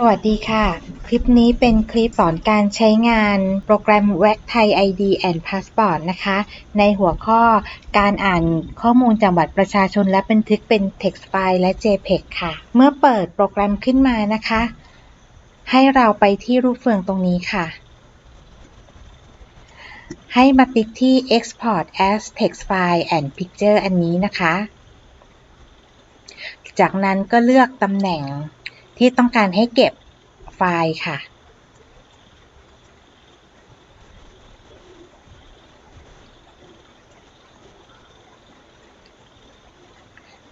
สวัสดีค่ะ คลิปนี้เป็นคลิปสอนการใช้งานโปรแกรม w a c Thai ID and Passport นะคะ ในหัวข้อการอ่านข้อมูลจากบัตรประชาชนและบันทึกเป็น text file และ JPEG ค่ะ เมื่อเปิดโปรแกรมขึ้นมานะคะ ให้เราไปที่รูปเฟืองตรงนี้ค่ะ ให้มาติ๊กที่ export as text file and picture อันนี้นะคะ จากนั้นก็เลือกตำแหน่ง ที่ต้องการให้เก็บไฟล์ค่ะ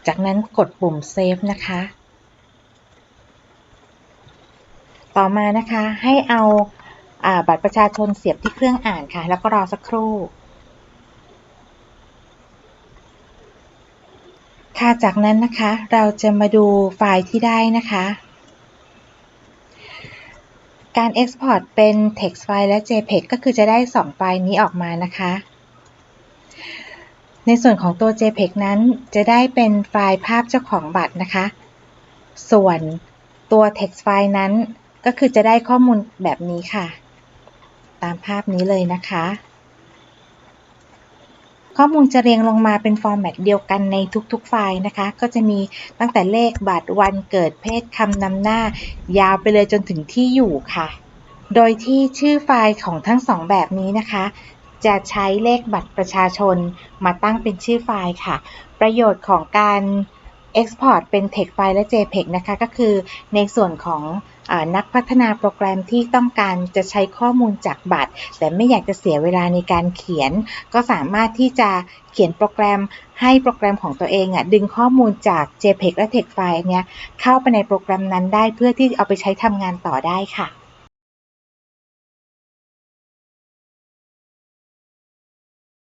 จากนั้นกดปุ่ม Save นะคะ ต่อมานะคะให้เอาอาบัตรประชาชนเสียบที่เครื่องอ่านค่ะ แล้วก็รอสักครู่ ค่ะจากนั้นนะคะเราจะมาดูไฟล์ที่ได้นะคะ การ Export เป็น text file และ JPEG ก็คือจะได้ 2 ไฟล์นี้ออกมานะคะ ในส่วนของตัว JPEG นั้นจะได้เป็นไฟล์ภาพเจ้าของบัตรนะคะ ส่วนตัว text file นั้นก็คือจะได้ข้อมูลแบบนี้ค่ะ ตามภาพนี้เลยนะคะ ข้อมูลจะเรียงลงมาเป็นฟอร์แมตเดียวกันในทุกๆไฟล์นะคะ ก็จะมีตั้งแต่เลขบัตรวันเกิดเพศคำนำหน้า ยาวไปเลยจนถึงที่อยู่ค่ะ โดยที่ชื่อไฟล์ของทั้งสองแบบนี้นะคะ จะใช้เลขบัตรประชาชนมาตั้งเป็นชื่อไฟล์ค่ะ ประโยชน์ของการ Export เป็น text file และ JPEG นะคะ ก็คือในส่วนของอนักพัฒนาโปรแกรมที่ต้องการจะใช้ข้อมูลจากบัตร แต่ไม่อยากจะเสียเวลาในการเขียน ก็สามารถที่จะเขียนโปรแกรมให้โปรแกรมของตัวเองอะดึงข้อมูลจาก JPEG และ text file เนี้ยเข้าไปในโปรแกรมนั้นได้เพื่อที่เอาไปใช้ทำงานต่อได้ค่ะ